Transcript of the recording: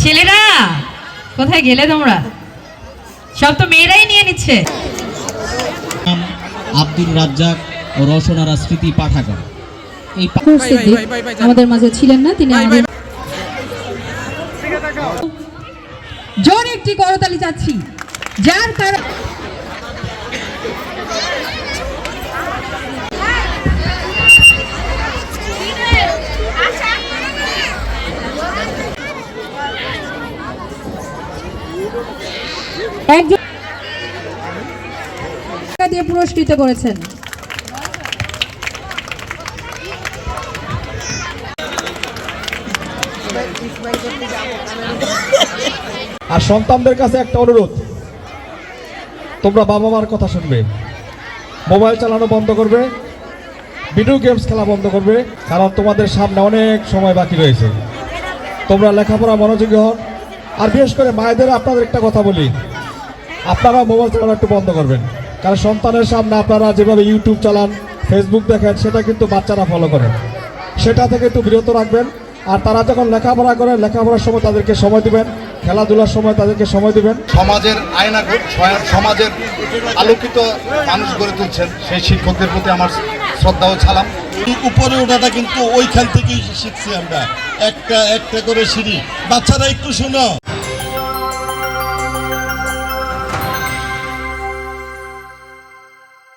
ছেলেরা কোথায় গেলে তোমরা? সব তো মেয়েরাই নিয়ে নিচ্ছে। আব্দুল রাজ্জাক ও রওশনারা স্মৃতি পাঠাগার এই আমাদের মাঝে ছিলেন না তিনি জোর একটি করতালি চাচ্ছি। যার কারণ দিয়ে পুরস্কৃত করেছেন। আর সন্তানদের কাছে একটা অনুরোধ। তোমরা বাবা মার কথা শুনবে। মোবাইল চালানো বন্ধ করবে। ভিডিও গেমস খেলা বন্ধ করবে। কারণ তোমাদের সামনে অনেক সময় বাকি রয়েছে। তোমরা লেখাপড়া মনোযোগী হন আর বিশেষ করে মায়েদের আপনাদের একটা কথা বলি। আপনারা মোবাইল চালানো একটু বন্ধ করবেন। কারণ সন্তানের সামনে আপনারা যেভাবে ইউটিউব চালান ফেসবুক দেখেন সেটা কিন্তু বাচ্চারা ফলো করে। সেটা থেকে একটু বিরত রাখবেন। আর তারা যখন লেখাপড়া করে লেখাপড়ার সময় তাদেরকে সময় দিবেন খেলাধুলার সময় তাদেরকে সময় দিবেন। সমাজের আয়না গ- সমাজের আলোকিত মানুষ গড়ে তুলছেন সেই শিক্ষকদের প্রতি আমার শ্রদ্ধা ও ছালাম উপরে ওঠাটা কিন্তু ওইখান থেকেই শিখছি আমরা। একটা একটা করে সিঁড়ি। বাচ্চারা একটু শোনো।